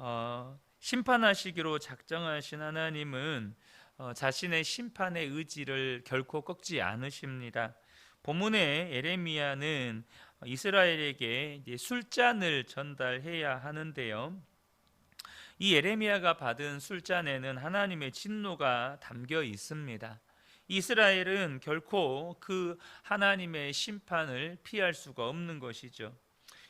어, 심판하시기로 작정하신 하나님은 어, 자신의 심판의 의지를 결코 꺾지 않으십니다. 본문의 에레미야는 이스라엘에게 술잔을 전달해야 하는데요. 이 에레미야가 받은 술잔에는 하나님의 진노가 담겨 있습니다. 이스라엘은 결코 그 하나님의 심판을 피할 수가 없는 것이죠.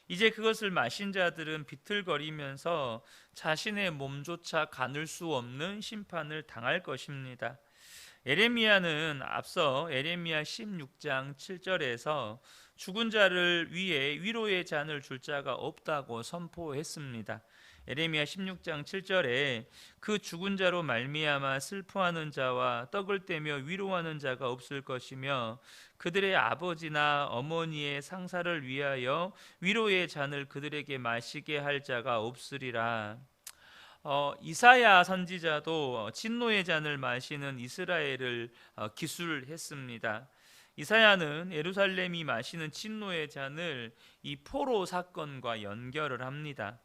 이제 그것을 마신 자들은 비틀거리면서 자신의 몸조차 가눌 수 없는 심판을 당할 것입니다. 에레미야는 앞서 에레미야 16장 7절에서 죽은 자를 위해 위로의 잔을 줄 자가 없다고 선포했습니다. 에레미야 16장 7절에 그 죽은 자로 말미암아 슬퍼하는 자와 떡을 떼며 위로하는 자가 없을 것이며 그들의 아버지나 어머니의 상사를 위하여 위로의 잔을 그들에게 마시게 할 자가 없으리라. 어, 이사야 선지자도 진노의 잔을 마시는 이스라엘을 어, 기술했습니다. 이사야는 예루살렘이 마시는 진노의 잔을 이 포로 사건과 연결을 합니다.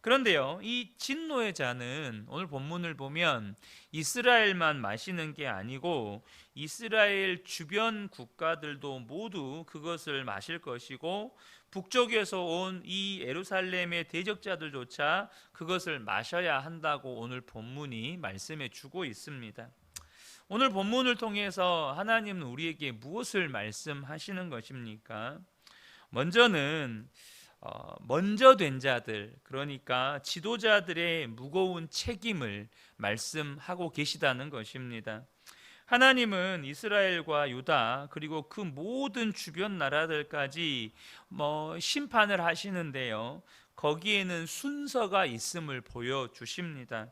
그런데요, 이 진노의 잔은 오늘 본문을 보면 이스라엘만 마시는 게 아니고 이스라엘 주변 국가들도 모두 그것을 마실 것이고 북쪽에서 온 이 예루살렘의 대적자들조차 그것을 마셔야 한다고 오늘 본문이 말씀해 주고 있습니다. 오늘 본문을 통해서 하나님은 우리에게 무엇을 말씀하시는 것입니까? 먼저는 어, 먼저 된 자들 그러니까 지도자들의 무거운 책임을 말씀하고 계시다는 것입니다. 하나님은 이스라엘과 유다 그리고 그 모든 주변 나라들까지 뭐 심판을 하시는데요. 거기에는 순서가 있음을 보여 주십니다.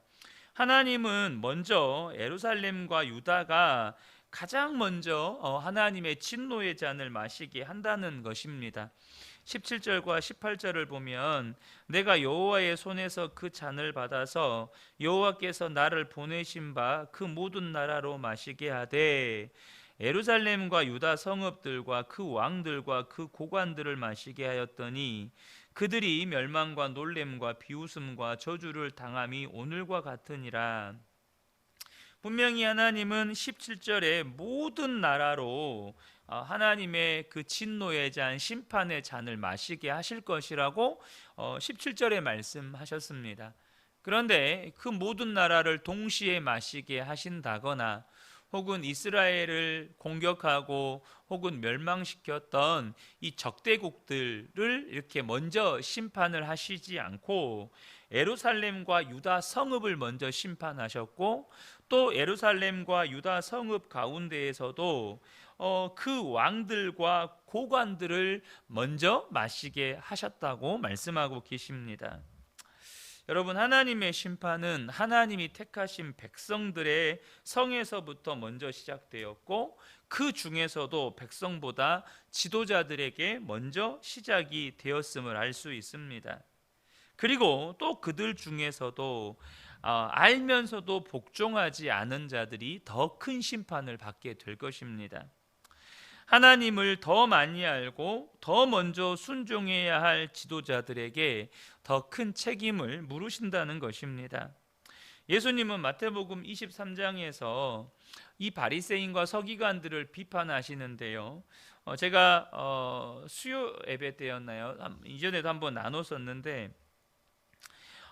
하나님은 먼저 예루살렘과 유다가 가장 먼저 어, 하나님의 진노의 잔을 마시게 한다는 것입니다. 17절과 18절을 보면 내가 여호와의 손에서 그 잔을 받아서 여호와께서 나를 보내신 바 그 모든 나라로 마시게 하되 예루살렘과 유다 성읍들과 그 왕들과 그 고관들을 마시게 하였더니 그들이 멸망과 놀램과 비웃음과 저주를 당함이 오늘과 같으니라. 분명히 하나님은 17절에 모든 나라로 어, 하나님의 그 진노의 잔, 심판의 잔을 마시게 하실 것이라고 17절에 어, 말씀하셨습니다. 그런데 그 모든 나라를 동시에 마시게 하신다거나 혹은 이스라엘을 공격하고 혹은 멸망시켰던 이 적대국들을 이렇게 먼저 심판을 하시지 않고 에루살렘과 유다 성읍을 먼저 심판하셨고 또 에루살렘과 유다 성읍 가운데에서도 어, 그 왕들과 고관들을 먼저 마시게 하셨다고 말씀하고 계십니다. 여러분 하나님의 심판은 하나님이 택하신 백성들의 성에서부터 먼저 시작되었고 그 중에서도 백성보다 지도자들에게 먼저 시작이 되었음을 알 수 있습니다. 그리고 또 그들 중에서도 어, 알면서도 복종하지 않은 자들이 더 큰 심판을 받게 될 것입니다. 하나님을 더 많이 알고 더 먼저 순종해야 할 지도자들에게 더 큰 책임을 물으신다는 것입니다. 예수님은 마태복음 23장에서 이 바리새인과 서기관들을 비판하시는데요. 어, 제가 어, 수요 예배 때였나요? 이전에도 한번 나눴었는데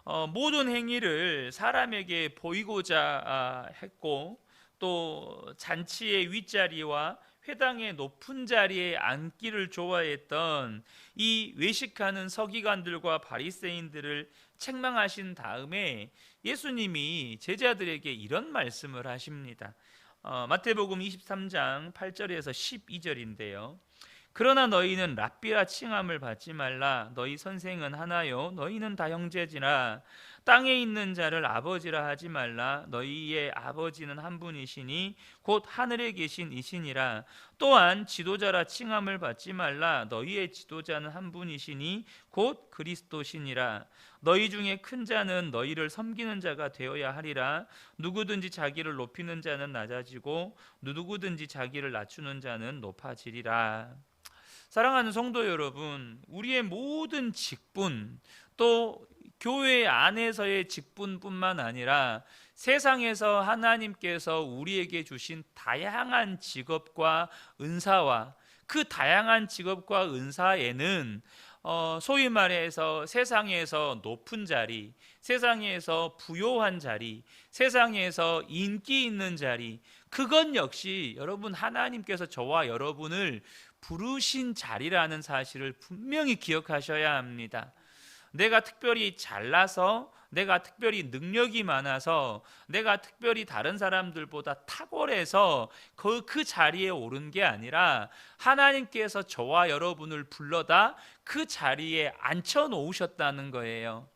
어, 모든 행위를 사람에게 보이고자 아, 했고 또 잔치의 윗자리와 회당의 높은 자리에 앉기를 좋아했던 이 외식하는 서기관들과 바리새인들을 책망하신 다음에 예수님이 제자들에게 이런 말씀을 하십니다. 어, 마태복음 23장 8절에서 12절인데요. 그러나 너희는 랍비라 칭함을 받지 말라 너희 선생은 하나요 너희는 다 형제지라 땅에 있는 자를 아버지라 하지 말라. 너희의 아버지는 한 분이시니 곧 하늘에 계신 이시니라. 또한 지도자라 칭함을 받지 말라. 너희의 지도자는 한 분이시니 곧 그리스도시니라. 너희 중에 큰 자는 너희를 섬기는 자가 되어야 하리라. 누구든지 자기를 높이는 자는 낮아지고 누구든지 자기를 낮추는 자는 높아지리라. 사랑하는 성도 여러분, 우리의 모든 직분 또 교회 안에서의 직분뿐만 아니라 세상에서 하나님께서 우리에게 주신 다양한 직업과 은사와 그 다양한 직업과 은사에는 어, 소위 말해서 세상에서 높은 자리, 세상에서 부요한 자리, 세상에서 인기 있는 자리, 그건 역시 여러분 하나님께서 저와 여러분을 부르신 자리라는 사실을 분명히 기억하셔야 합니다. 내가 특별히 잘나서 내가 특별히 능력이 많아서 내가 특별히 다른 사람들보다 탁월해서 그, 그 자리에 오른 게 아니라 하나님께서 저와 여러분을 불러다 그 자리에 앉혀 놓으셨다는 거예요.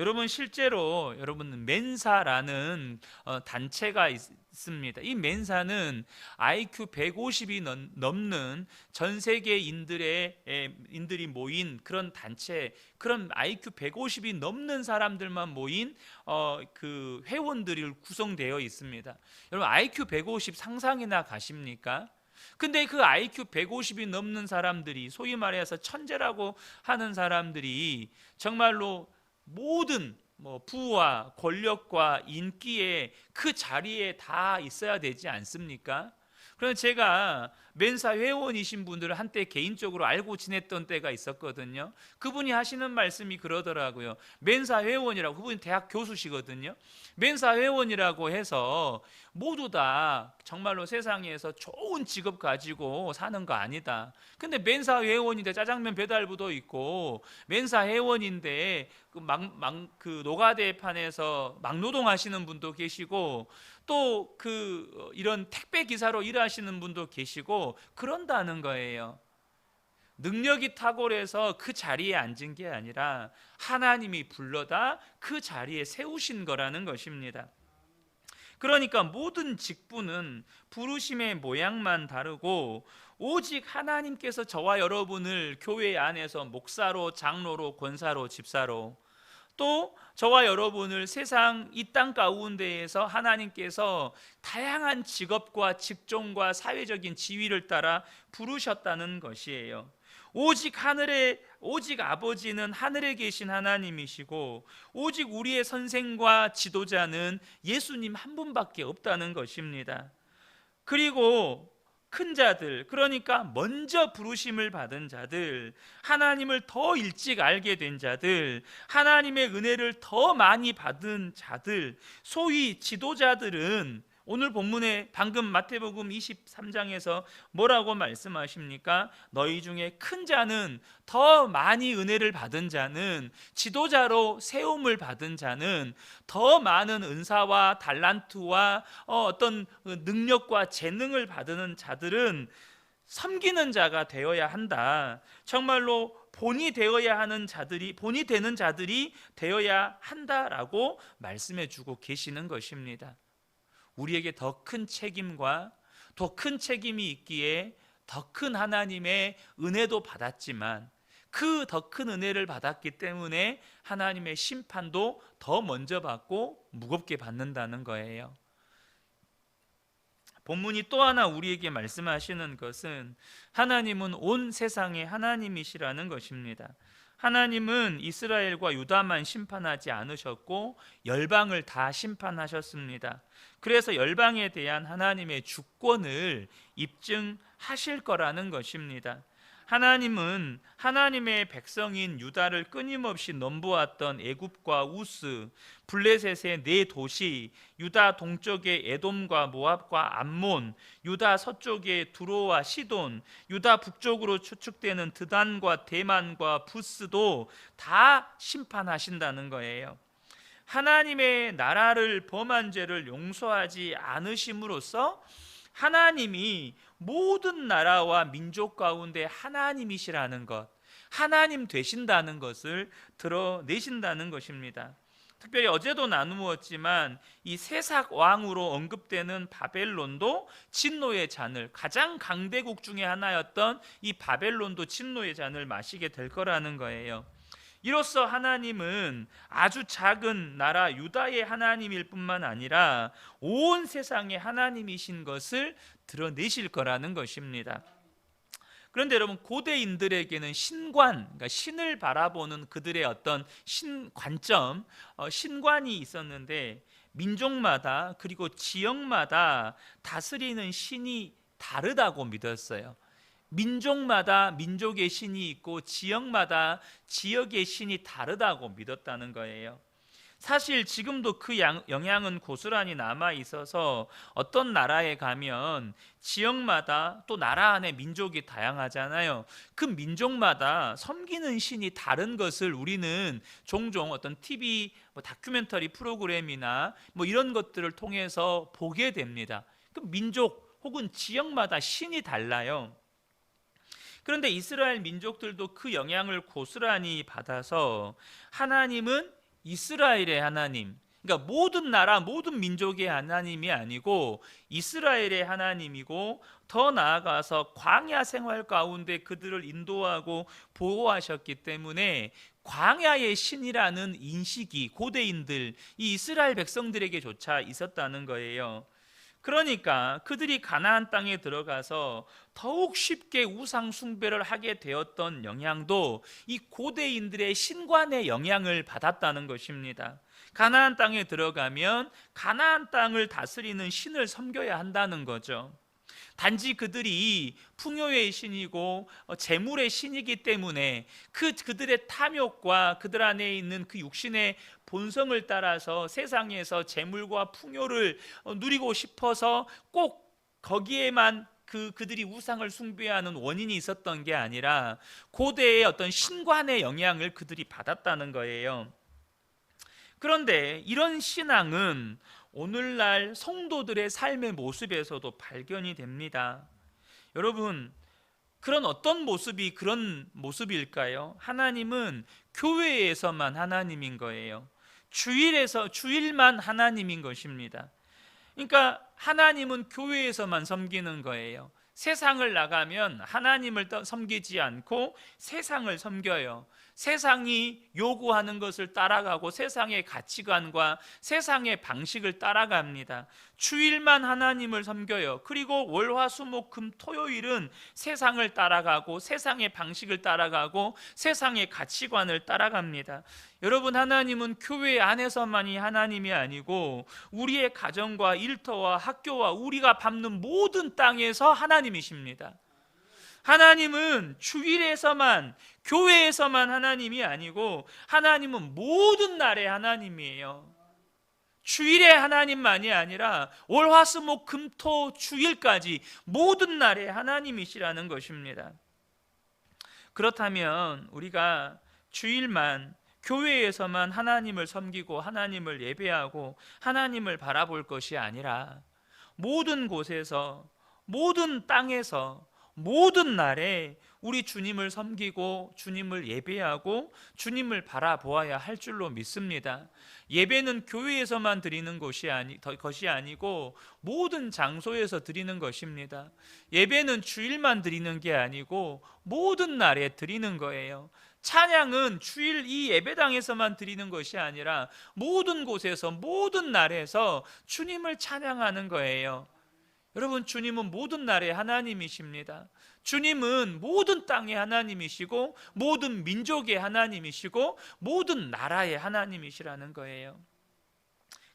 여러분 실제로 여러분 멘사라는 어, 단체가 있, 습니다. 이 멘사는 IQ 150이 넘는 전 세계인들의 에, 인들이 모인 그런 단체, 그런 IQ 150이 넘는 사람들만 모인 어, 그 회원들이 구성되어 있습니다. 여러분 IQ 150 상상이나 가십니까? 근데 그 IQ 150이 넘는 사람들이 소위 말해서 천재라고 하는 사람들이 정말로 모든 뭐 부와 권력과 인기에 그 자리에 다 있어야 되지 않습니까? 그래서 제가 멘사 회원이신 분들을 한때 개인적으로 알고 지냈던 때가 있었거든요. 그분이 하시는 말씀이 그러더라고요. 멘사 회원이라고 그분이 대학 교수시거든요. 멘사 회원이라고 해서 모두 다 정말로 세상에서 좋은 직업 가지고 사는 거 아니다. 근데 멘사 회원인데 짜장면 배달부도 있고 멘사 회원인데 그막그 노가대판에서 막노동 하시는 분도 계시고 또 그 이런 택배 기사로 일하시는 분도 계시고 그런다는 거예요. 능력이 탁월해서 그 자리에 앉은 게 아니라 하나님이 불러다 그 자리에 세우신 거라는 것입니다. 그러니까 모든 직분은 부르심의 모양만 다르고 오직 하나님께서 저와 여러분을 교회 안에서 목사로, 장로로, 권사로, 집사로 또 저와 여러분을 세상 이 땅 가운데에서 하나님께서 다양한 직업과 직종과 사회적인 지위를 따라 부르셨다는 것이에요. 오직 하늘에 오직 아버지는 하늘에 계신 하나님이시고 오직 우리의 선생과 지도자는 예수님 한 분밖에 없다는 것입니다. 그리고 큰 자들, 그러니까 먼저 부르심을 받은 자들, 하나님을 더 일찍 알게 된 자들, 하나님의 은혜를 더 많이 받은 자들, 소위 지도자들은 오늘 본문에 방금 마태복음 23장에서 뭐라고 말씀하십니까? 너희 중에 큰 자는 더 많이 은혜를 받은 자는 지도자로 세움을 받은 자는 더 많은 은사와 달란트와 어, 어떤 능력과 재능을 받는 자들은 섬기는 자가 되어야 한다. 정말로 본이 되어야 하는 자들이 본이 되는 자들이 되어야 한다라고 말씀해 주고 계시는 것입니다. 우리에게 더 큰 책임과 더 큰 책임이 있기에 더 큰 하나님의 은혜도 받았지만 그 더 큰 은혜를 받았기 때문에 하나님의 심판도 더 먼저 받고 무겁게 받는다는 거예요. 본문이 또 하나 우리에게 말씀하시는 것은 하나님은 온 세상의 하나님이시라는 것입니다. 하나님은 이스라엘과 유다만 심판하지 않으셨고 열방을 다 심판하셨습니다. 그래서 열방에 대한 하나님의 주권을 입증하실 거라는 것입니다. 하나님은 하나님의 백성인 유다를 끊임없이 넘보았던 애굽과 우스, 블레셋의 네 도시, 유다 동쪽의 에돔과 모압과 암몬, 유다 서쪽의 두로와 시돈, 유다 북쪽으로 추측되는 드단과 대만과 부스도 다 심판하신다는 거예요. 하나님의 나라를 범한 죄를 용서하지 않으심으로써 하나님이 모든 나라와 민족 가운데 하나님이시라는 것, 하나님 되신다는 것을 드러내신다는 것입니다. 특별히 어제도 나누었지만 이 세삭 왕으로 언급되는 바벨론도 진노의 잔을 가장 강대국 중의 하나였던 이 바벨론도 진노의 잔을 마시게 될 거라는 거예요. 이로써 하나님은 아주 작은 나라 유다의 하나님일 뿐만 아니라 온 세상의 하나님이신 것을 드러내실 거라는 것입니다. 그런데 여러분 고대인들에게는 신관, 그러니까 신을 바라보는 그들의 어떤 신 관점, 어, 신관이 있었는데 민족마다 그리고 지역마다 다스리는 신이 다르다고 믿었어요. 민족마다 민족의 신이 있고 지역마다 지역의 신이 다르다고 믿었다는 거예요. 사실 지금도 그 양- 영향은 고스란히 남아 있어서 어떤 나라에 가면 지역마다 또 나라 안에 민족이 다양하잖아요. 그 민족마다 섬기는 신이 다른 것을 우리는 종종 어떤 TV 뭐 다큐멘터리 프로그램이나 뭐 이런 것들을 통해서 보게 됩니다. 그 민족 혹은 지역마다 신이 달라요. 그런데 이스라엘 민족들도 그 영향을 고스란히 받아서 하나님은 이스라엘의 하나님, 그러니까 모든 나라, 모든 민족의 하나님이 아니고 이스라엘의 하나님이고 더 나아가서 광야 생활 가운데 그들을 인도하고 보호하셨기 때문에 광야의 신이라는 인식이 고대인들, 이 이스라엘 백성들에게조차 있었다는 거예요. 그러니까 그들이 가나안 땅에 들어가서 더욱 쉽게 우상 숭배를 하게 되었던 영향도 이 고대인들의 신관의 영향을 받았다는 것입니다. 가나안 땅에 들어가면 가나안 땅을 다스리는 신을 섬겨야 한다는 거죠. 단지 그들이 풍요의 신이고 어, 재물의 신이기 때문에 그 그들의 탐욕과 그들 안에 있는 그 육신의 본성을 따라서 세상에서 재물과 풍요를 어, 누리고 싶어서 꼭 거기에만 그 그들이 우상을 숭배하는 원인이 있었던 게 아니라 고대의 어떤 신관의 영향을 그들이 받았다는 거예요. 그런데 이런 신앙은 오늘날 성도들의 삶의 모습에서도 발견이 됩니다. 여러분, 그런 어떤 모습이 그런 모습일까요? 하나님은 교회에서만 하나님인 거예요. 주일에서 주일만 하나님인 것입니다. 그러니까 하나님은 교회에서만 섬기는 거예요. 세상을 나가면 하나님을 섬기지 않고 세상을 섬겨요. 세상이 요구하는 것을 따라가고 세상의 가치관과 세상의 방식을 따라갑니다. 주일만 하나님을 섬겨요. 그리고 월화수목금 토요일은 세상을 따라가고 세상의 방식을 따라가고 세상의 가치관을 따라갑니다. 여러분 하나님은 교회 안에서만이 하나님이 아니고 우리의 가정과 일터와 학교와 우리가 밟는 모든 땅에서 하나님 이십니다. 하나님은 주일에서만 교회에서만 하나님이 아니고 하나님은 모든 날의 하나님이에요. 주일의 하나님만이 아니라 월화수목 금토 주일까지 모든 날의 하나님이시라는 것입니다. 그렇다면 우리가 주일만 교회에서만 하나님을 섬기고 하나님을 예배하고 하나님을 바라볼 것이 아니라 모든 곳에서 모든 땅에서 모든 날에 우리 주님을 섬기고 주님을 예배하고 주님을 바라보아야 할 줄로 믿습니다. 예배는 교회에서만 드리는 것이 아니 것이 아니고 모든 장소에서 드리는 것입니다. 예배는 주일만 드리는 게 아니고 모든 날에 드리는 거예요. 찬양은 주일 이 예배당에서만 드리는 것이 아니라 모든 곳에서 모든 날에서 주님을 찬양하는 거예요. 여러분 주님은 모든 날의 하나님이십니다. 주님은 모든 땅의 하나님이시고 모든 민족의 하나님이시고 모든 나라의 하나님이시라는 거예요.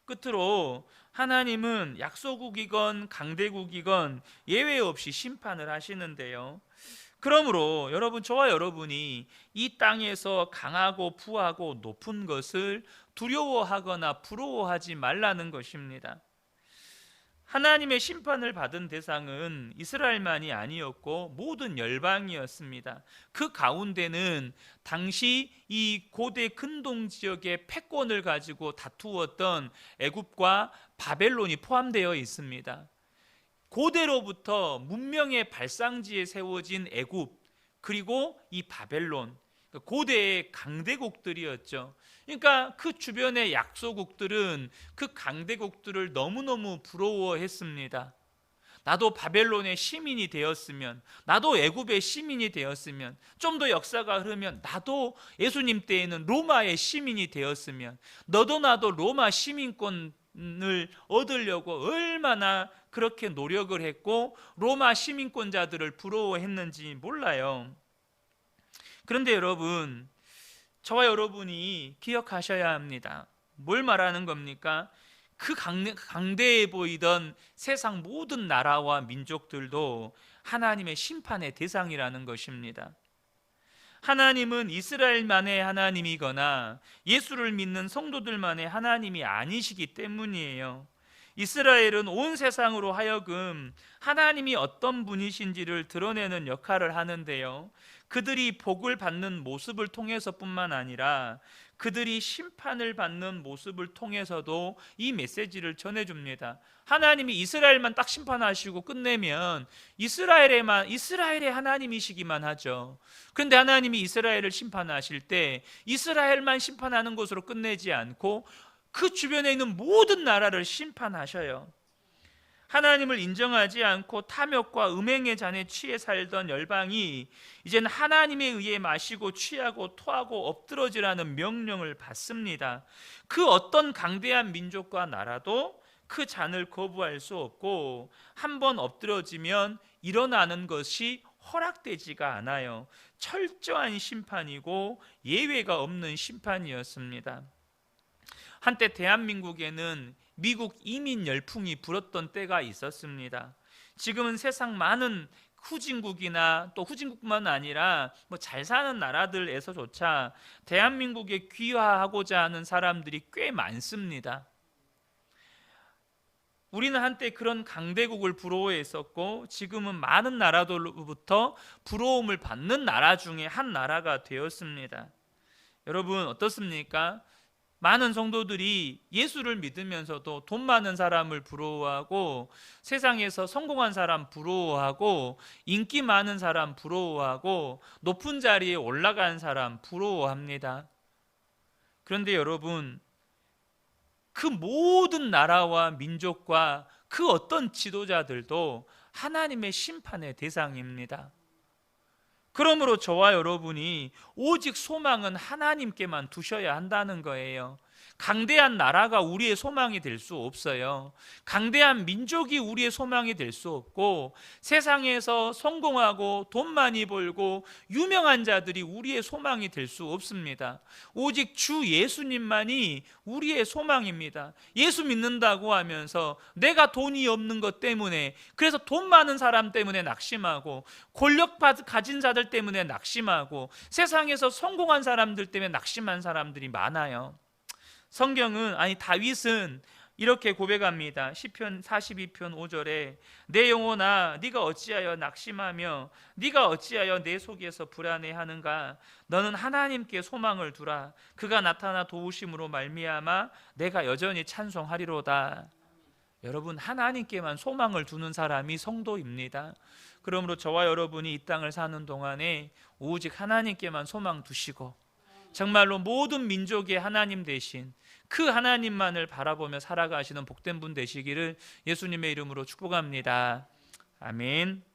끝으로 하나님은 약소국이건 강대국이건 예외 없이 심판을 하시는데요. 그러므로 여러분 저와 여러분이 이 땅에서 강하고 부하고 높은 것을 두려워하거나 부러워하지 말라는 것입니다. 하나님의 심판을 받은 대상은 이스라엘만이 아니었고 모든 열방이었습니다. 그 가운데는 당시 이 고대 근동 지역의 패권을 가지고 다투었던 애굽과 바벨론이 포함되어 있습니다. 고대로부터 문명의 발상지에 세워진 애굽 그리고 이 바벨론 고대의 강대국들이었죠. 그러니까 그 주변의 약소국들은 그 강대국들을 너무너무 부러워했습니다. 나도 바벨론의 시민이 되었으면, 나도 애굽의 시민이 되었으면, 좀 더 역사가 흐르면 나도 예수님 때에는 로마의 시민이 되었으면, 너도 나도 로마 시민권을 얻으려고 얼마나 그렇게 노력을 했고 로마 시민권자들을 부러워했는지 몰라요. 그런데 여러분, 저와 여러분이 기억하셔야 합니다. 뭘 말하는 겁니까? 그 강대, 강대해 보이던 세상 모든 나라와 민족들도 하나님의 심판의 대상이라는 것입니다. 하나님은 이스라엘만의 하나님이거나 예수를 믿는 성도들만의 하나님이 아니시기 때문이에요. 이스라엘은 온 세상으로 하여금 하나님이 어떤 분이신지를 드러내는 역할을 하는데요. 그들이 복을 받는 모습을 통해서뿐만 아니라 그들이 심판을 받는 모습을 통해서도 이 메시지를 전해줍니다. 하나님이 이스라엘만 딱 심판하시고 끝내면 이스라엘에만 이스라엘의 하나님이시기만 하죠. 그런데 하나님이 이스라엘을 심판하실 때 이스라엘만 심판하는 것으로 끝내지 않고 그 주변에 있는 모든 나라를 심판하셔요. 하나님을 인정하지 않고 탐욕과 음행의 잔에 취해 살던 열방이 이제는 하나님에 의해 마시고 취하고 토하고 엎드러지라는 명령을 받습니다. 그 어떤 강대한 민족과 나라도 그 잔을 거부할 수 없고 한 번 엎드러지면 일어나는 것이 허락되지가 않아요. 철저한 심판이고 예외가 없는 심판이었습니다. 한때 대한민국에는 미국 이민 열풍이 불었던 때가 있었습니다. 지금은 세상 많은 후진국이나 또 후진국뿐만 아니라 뭐 잘 사는 나라들에서조차 대한민국에 귀화하고자 하는 사람들이 꽤 많습니다. 우리는 한때 그런 강대국을 부러워했었고 지금은 많은 나라들로부터 부러움을 받는 나라 중에 한 나라가 되었습니다. 여러분 어떻습니까? 많은 성도들이 예수를 믿으면서도 돈 많은 사람을 부러워하고 세상에서 성공한 사람 부러워하고 인기 많은 사람 부러워하고 높은 자리에 올라간 사람 부러워합니다. 그런데 여러분 그 모든 나라와 민족과 그 어떤 지도자들도 하나님의 심판의 대상입니다. 그러므로 저와 여러분이 오직 소망은 하나님께만 두셔야 한다는 거예요. 강대한 나라가 우리의 소망이 될 수 없어요. 강대한 민족이 우리의 소망이 될 수 없고 세상에서 성공하고 돈 많이 벌고 유명한 자들이 우리의 소망이 될 수 없습니다. 오직 주 예수님만이 우리의 소망입니다. 예수 믿는다고 하면서 내가 돈이 없는 것 때문에 그래서 돈 많은 사람 때문에 낙심하고 권력 가진 자들 때문에 낙심하고 세상에서 성공한 사람들 때문에 낙심한 사람들이 많아요. 성경은 아니 다윗은 이렇게 고백합니다. 시편 42편 5절에 내 영혼아 네가 어찌하여 낙심하며 네가 어찌하여 내 속에서 불안해하는가 너는 하나님께 소망을 두라 그가 나타나 도우심으로 말미암아 내가 여전히 찬송하리로다. 여러분 하나님께만 소망을 두는 사람이 성도입니다. 그러므로 저와 여러분이 이 땅을 사는 동안에 오직 하나님께만 소망 두시고 정말로 모든 민족의 하나님 대신 그 하나님만을 바라보며 살아가시는 복된 분 되시기를 예수님의 이름으로 축복합니다. 아멘.